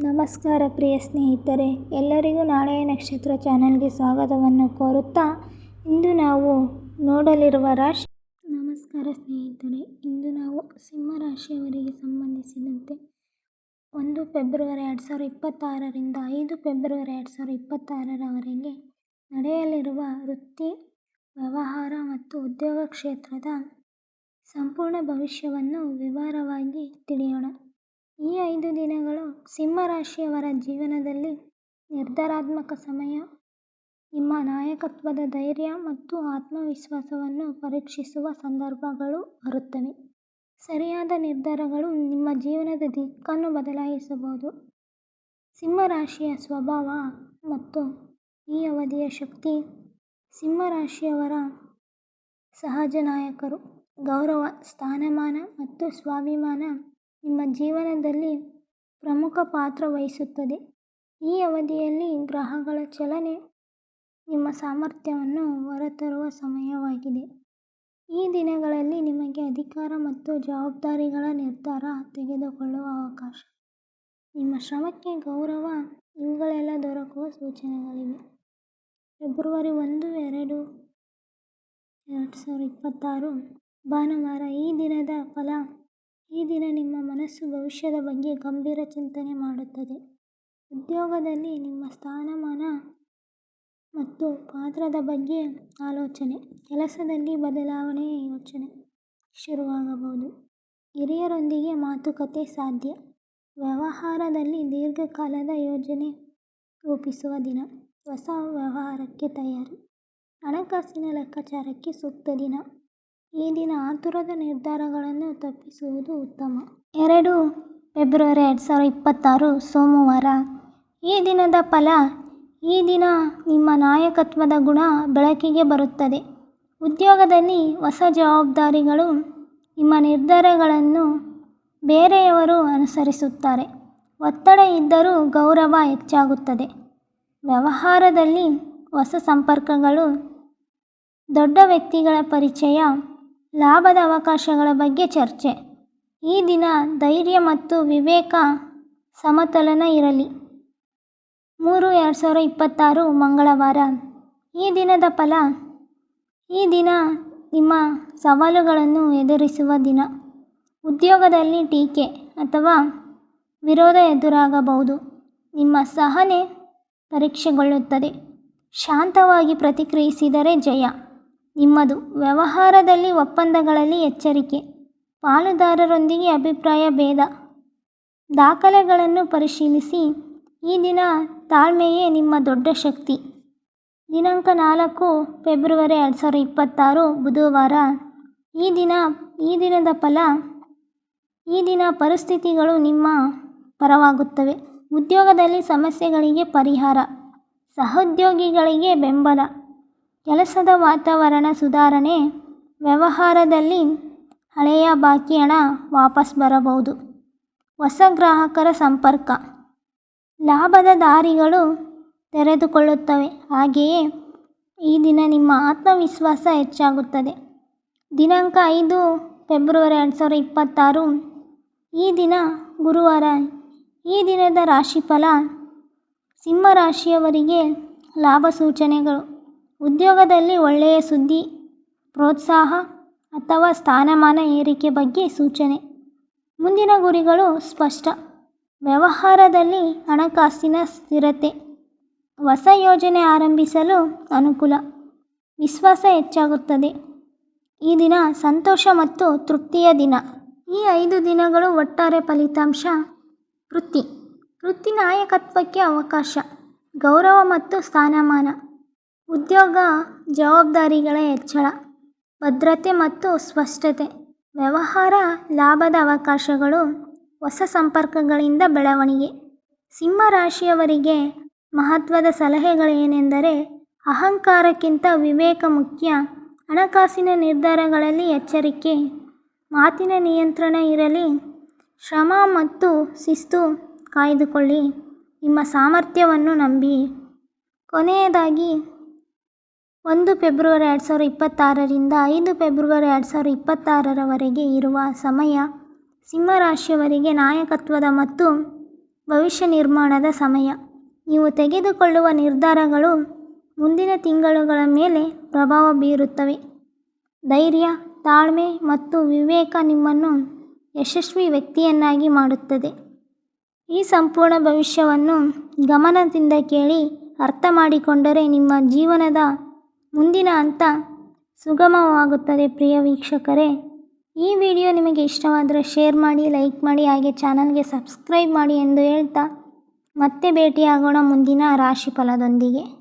ನಮಸ್ಕಾರ ಪ್ರಿಯ ಸ್ನೇಹಿತರೆ, ಎಲ್ಲರಿಗೂ ನಾಳೆಯ ನಕ್ಷತ್ರ ಚಾನಲ್ಗೆ ಸ್ವಾಗತವನ್ನು ಕೋರುತ್ತಾ ಇಂದು ನಾವು ನೋಡಲಿರುವ ರಾಶಿ. ನಮಸ್ಕಾರ ಸ್ನೇಹಿತರೆ, ಇಂದು ನಾವು ಸಿಂಹ ರಾಶಿಯವರಿಗೆ ಸಂಬಂಧಿಸಿದಂತೆ ಒಂದು ಫೆಬ್ರವರಿ ಎರಡು ಸಾವಿರದ ಇಪ್ಪತ್ತಾರರಿಂದ ಐದು ಫೆಬ್ರವರಿ ಎರಡು ಸಾವಿರದ ಇಪ್ಪತ್ತಾರರವರೆಗೆ ನಡೆಯಲಿರುವ ವೃತ್ತಿ, ವ್ಯವಹಾರ ಮತ್ತು ಉದ್ಯೋಗ ಕ್ಷೇತ್ರದ ಸಂಪೂರ್ಣ ಭವಿಷ್ಯವನ್ನು ವಿವರವಾಗಿ ತಿಳಿಯೋಣ. ಈ ಐದು ದಿನಗಳು ಸಿಂಹ ರಾಶಿಯವರ ಜೀವನದಲ್ಲಿ ನಿರ್ಧಾರಾತ್ಮಕ ಸಮಯ, ನಿಮ್ಮ ನಾಯಕತ್ವದ ಧೈರ್ಯ ಮತ್ತು ಆತ್ಮವಿಶ್ವಾಸವನ್ನು ಪರೀಕ್ಷಿಸುವ ಸಂದರ್ಭಗಳು ಬರುತ್ತವೆ. ಸರಿಯಾದ ನಿರ್ಧಾರಗಳು ನಿಮ್ಮ ಜೀವನದ ದಿಕ್ಕನ್ನು ಬದಲಾಯಿಸಬಹುದು. ಸಿಂಹ ರಾಶಿಯ ಸ್ವಭಾವ ಮತ್ತು ಈ ಅವಧಿಯ ಶಕ್ತಿ ಸಿಂಹ ರಾಶಿಯವರ ಸಹಜ ನಾಯಕರು. ಗೌರವ, ಸ್ಥಾನಮಾನ ಮತ್ತು ಸ್ವಾಭಿಮಾನ ನಿಮ್ಮ ಜೀವನದಲ್ಲಿ ಪ್ರಮುಖ ಪಾತ್ರ ವಹಿಸುತ್ತದೆ. ಈ ಅವಧಿಯಲ್ಲಿ ಗ್ರಹಗಳ ಚಲನೆ ನಿಮ್ಮ ಸಾಮರ್ಥ್ಯವನ್ನು ಹೊರತರುವ ಸಮಯವಾಗಿದೆ. ಈ ದಿನಗಳಲ್ಲಿ ನಿಮಗೆ ಅಧಿಕಾರ ಮತ್ತು ಜವಾಬ್ದಾರಿಗಳ ನಿರ್ಧಾರ ತೆಗೆದುಕೊಳ್ಳುವ ಅವಕಾಶ. ನಿಮ್ಮ ಶ್ರಮಕ್ಕೆ ಗೌರವ ಇವುಗಳೆಲ್ಲ ದೊರಕುವ ಸೂಚನೆಗಳಿವೆ. ಫೆಬ್ರವರಿ ಒಂದು, ಎರಡು ಎರಡು ಸಾವಿರದ ಇಪ್ಪತ್ತಾರು ಭಾನುವಾರ ಈ ದಿನದ ಫಲ ಈ ದಿನ ನಿಮ್ಮ ಮನಸ್ಸು ಭವಿಷ್ಯದ ಬಗ್ಗೆ ಗಂಭೀರ ಚಿಂತನೆ ಮಾಡುತ್ತದೆ. ಉದ್ಯೋಗದಲ್ಲಿ ನಿಮ್ಮ ಸ್ಥಾನಮಾನ ಮತ್ತು ಪಾತ್ರದ ಬಗ್ಗೆ ಆಲೋಚನೆ, ಕೆಲಸದಲ್ಲಿ ಬದಲಾವಣೆ ಯೋಚನೆ ಶುರುವಾಗಬಹುದು. ಹಿರಿಯರೊಂದಿಗೆ ಮಾತುಕತೆ ಸಾಧ್ಯ. ವ್ಯವಹಾರದಲ್ಲಿ ದೀರ್ಘಕಾಲದ ಯೋಜನೆ ರೂಪಿಸುವ ದಿನ. ಹೊಸ ವ್ಯವಹಾರಕ್ಕೆ ತಯಾರಿ. ಹಣಕಾಸಿನ ಲೆಕ್ಕಾಚಾರಕ್ಕೆ ಸೂಕ್ತ ದಿನ. ಈ ದಿನ ಆತುರದ ನಿರ್ಧಾರಗಳನ್ನು ತಪ್ಪಿಸುವುದು ಉತ್ತಮ. ಎರಡು ಫೆಬ್ರವರಿ ಎರಡು ಸಾವಿರದ ಇಪ್ಪತ್ತಾರು, ಸೋಮವಾರ. ಈ ದಿನದ ಫಲ, ಈ ದಿನ ನಿಮ್ಮ ನಾಯಕತ್ವದ ಗುಣ ಬೆಳಕಿಗೆ ಬರುತ್ತದೆ. ಉದ್ಯೋಗದಲ್ಲಿ ಹೊಸ ಜವಾಬ್ದಾರಿಗಳು ನಿಮ್ಮ ನಿರ್ಧಾರಗಳನ್ನು ಬೇರೆಯವರು ಅನುಸರಿಸುತ್ತಾರೆ. ಒತ್ತಡ ಇದ್ದರೂ ಗೌರವ ಹೆಚ್ಚಾಗುತ್ತದೆ. ವ್ಯವಹಾರದಲ್ಲಿ ಹೊಸ ಸಂಪರ್ಕಗಳು, ದೊಡ್ಡ ವ್ಯಕ್ತಿಗಳ ಪರಿಚಯ ಲಾಭದ ಅವಕಾಶಗಳ ಬಗ್ಗೆ ಚರ್ಚೆ. ಈ ದಿನ ಧೈರ್ಯ ಮತ್ತು ವಿವೇಕ ಸಮತೋಲನ ಇರಲಿ. ಮೂರು ಎರಡು ಸಾವಿರ ಇಪ್ಪತ್ತಾರು ಮಂಗಳವಾರ. ಈ ದಿನದ ಫಲ, ಈ ದಿನ ನಿಮ್ಮ ಸವಾಲುಗಳನ್ನು ಎದುರಿಸುವ ದಿನ. ಉದ್ಯೋಗದಲ್ಲಿ ಟೀಕೆ ಅಥವಾ ವಿರೋಧ ಎದುರಾಗಬಹುದು. ನಿಮ್ಮ ಸಹನೆ ಪರೀಕ್ಷೆಗೊಳ್ಳುತ್ತದೆ. ಶಾಂತವಾಗಿ ಪ್ರತಿಕ್ರಿಯಿಸಿದರೆ ಜಯ. ನಿಮ್ಮದು ವ್ಯವಹಾರದಲ್ಲಿ ಒಪ್ಪಂದಗಳಲ್ಲಿ ಎಚ್ಚರಿಕೆ. ಪಾಲುದಾರರೊಂದಿಗೆ ಅಭಿಪ್ರಾಯ ಭೇದ. ದಾಖಲೆಗಳನ್ನು ಪರಿಶೀಲಿಸಿ. ಈ ದಿನ ತಾಳ್ಮೆಯೇ ನಿಮ್ಮ ದೊಡ್ಡ ಶಕ್ತಿ. ದಿನಾಂಕ ನಾಲ್ಕು ಫೆಬ್ರವರಿ ಎರಡು ಸಾವಿರದ ಇಪ್ಪತ್ತಾರು ಬುಧವಾರ. ಈ ದಿನ, ಈ ದಿನದ ಫಲ, ಈ ದಿನ ಪರಿಸ್ಥಿತಿಗಳು ನಿಮ್ಮ ಪರವಾಗುತ್ತವೆ. ಉದ್ಯೋಗದಲ್ಲಿ ಸಮಸ್ಯೆಗಳಿಗೆ ಪರಿಹಾರ. ಸಹೋದ್ಯೋಗಿಗಳಿಗೆ ಬೆಂಬಲ. ಕೆಲಸದ ವಾತಾವರಣ ಸುಧಾರಣೆ, ವ್ಯವಹಾರದಲ್ಲಿ ಹಳೆಯ ಬಾಕಿ ಹಣ ವಾಪಸ್ ಬರಬಹುದು. ಹೊಸ ಗ್ರಾಹಕರ ಸಂಪರ್ಕ. ಲಾಭದ ದಾರಿಗಳು ತೆರೆದುಕೊಳ್ಳುತ್ತವೆ. ಹಾಗೆಯೇ ಈ ದಿನ ನಿಮ್ಮ ಆತ್ಮವಿಶ್ವಾಸ ಹೆಚ್ಚಾಗುತ್ತದೆ. ದಿನಾಂಕ ಐದು ಫೆಬ್ರವರಿ ಎರಡು ಸಾವಿರದ ಇಪ್ಪತ್ತಾರು. ಈ ದಿನ ಗುರುವಾರ. ಈ ದಿನದ ರಾಶಿಫಲ ಸಿಂಹ ರಾಶಿಯವರಿಗೆ ಲಾಭ ಸೂಚನೆಗಳು. ಉದ್ಯೋಗದಲ್ಲಿ ಒಳ್ಳೆಯ ಸುದ್ದಿ, ಪ್ರೋತ್ಸಾಹ ಅಥವಾ ಸ್ಥಾನಮಾನ ಏರಿಕೆ ಬಗ್ಗೆ ಸೂಚನೆ. ಮುಂದಿನ ಗುರಿಗಳು ಸ್ಪಷ್ಟ. ವ್ಯವಹಾರದಲ್ಲಿ ಹಣಕಾಸಿನ ಸ್ಥಿರತೆ. ಹೊಸ ಯೋಜನೆ ಆರಂಭಿಸಲು ಅನುಕೂಲ. ವಿಶ್ವಾಸ ಹೆಚ್ಚಾಗುತ್ತದೆ. ಈ ದಿನ ಸಂತೋಷ ಮತ್ತು ತೃಪ್ತಿಯ ದಿನ. ಈ ಐದು ದಿನಗಳು ಒಟ್ಟಾರೆ ಫಲಿತಾಂಶ. ವೃತ್ತಿ. ವೃತ್ತಿ ನಾಯಕತ್ವಕ್ಕೆ ಅವಕಾಶ. ಗೌರವ ಮತ್ತು ಸ್ಥಾನಮಾನ. ಉದ್ಯೋಗ ಜವಾಬ್ದಾರಿಗಳ ಹೆಚ್ಚಳ. ಭದ್ರತೆ ಮತ್ತು ಸ್ಪಷ್ಟತೆ. ವ್ಯವಹಾರ ಲಾಭದ ಅವಕಾಶಗಳು ಹೊಸ ಸಂಪರ್ಕಗಳಿಂದ ಬೆಳವಣಿಗೆ. ಸಿಂಹ ರಾಶಿಯವರಿಗೆ ಮಹತ್ವದ ಸಲಹೆಗಳೇನೆಂದರೆ ಅಹಂಕಾರಕ್ಕಿಂತ ವಿವೇಕ ಮುಖ್ಯ. ಹಣಕಾಸಿನ ನಿರ್ಧಾರಗಳಲ್ಲಿ ಎಚ್ಚರಿಕೆ. ಮಾತಿನ ನಿಯಂತ್ರಣ ಇರಲಿ. ಶ್ರಮ ಮತ್ತು ಶಿಸ್ತು ಕಾಯ್ದುಕೊಳ್ಳಿ. ನಿಮ್ಮ ಸಾಮರ್ಥ್ಯವನ್ನು ನಂಬಿ. ಕೊನೆಯದಾಗಿ ಒಂದು ಫೆಬ್ರವರಿ ಎರಡು ಸಾವಿರ ಇಪ್ಪತ್ತಾರರಿಂದ ಐದು ಫೆಬ್ರವರಿ ಎರಡು ಸಾವಿರ ಇಪ್ಪತ್ತಾರರವರೆಗೆ ಇರುವ ಸಮಯ ಸಿಂಹ ರಾಶಿಯವರಿಗೆ ನಾಯಕತ್ವದ ಮತ್ತು ಭವಿಷ್ಯ ನಿರ್ಮಾಣದ ಸಮಯ. ನೀವು ತೆಗೆದುಕೊಳ್ಳುವ ನಿರ್ಧಾರಗಳು ಮುಂದಿನ ತಿಂಗಳುಗಳ ಮೇಲೆ ಪ್ರಭಾವ ಬೀರುತ್ತವೆ. ಧೈರ್ಯ, ತಾಳ್ಮೆ ಮತ್ತು ವಿವೇಕ ನಿಮ್ಮನ್ನು ಯಶಸ್ವಿ ವ್ಯಕ್ತಿಯನ್ನಾಗಿ ಮಾಡುತ್ತದೆ. ಈ ಸಂಪೂರ್ಣ ಭವಿಷ್ಯವನ್ನು ಗಮನದಿಂದ ಕೇಳಿ ಅರ್ಥ ಮಾಡಿಕೊಂಡರೆ ನಿಮ್ಮ ಜೀವನದ ಮುಂದಿನ ಹಂತ ಸುಗಮವಾಗುತ್ತದೆ ಪ್ರಿಯ ವೀಕ್ಷಕರೇ. ಈ ವಿಡಿಯೋ ನಿಮಗೆ ಇಷ್ಟವಾದರೆ ಶೇರ್ ಮಾಡಿ, ಲೈಕ್ ಮಾಡಿ, ಹಾಗೆ ಚಾನಲ್ಗೆ ಸಬ್ಸ್ಕ್ರೈಬ್ ಮಾಡಿ ಎಂದು ಹೇಳ್ತಾ ಮತ್ತೆ ಭೇಟಿಯಾಗೋಣ ಮುಂದಿನ ರಾಶಿ ಫಲದೊಂದಿಗೆ.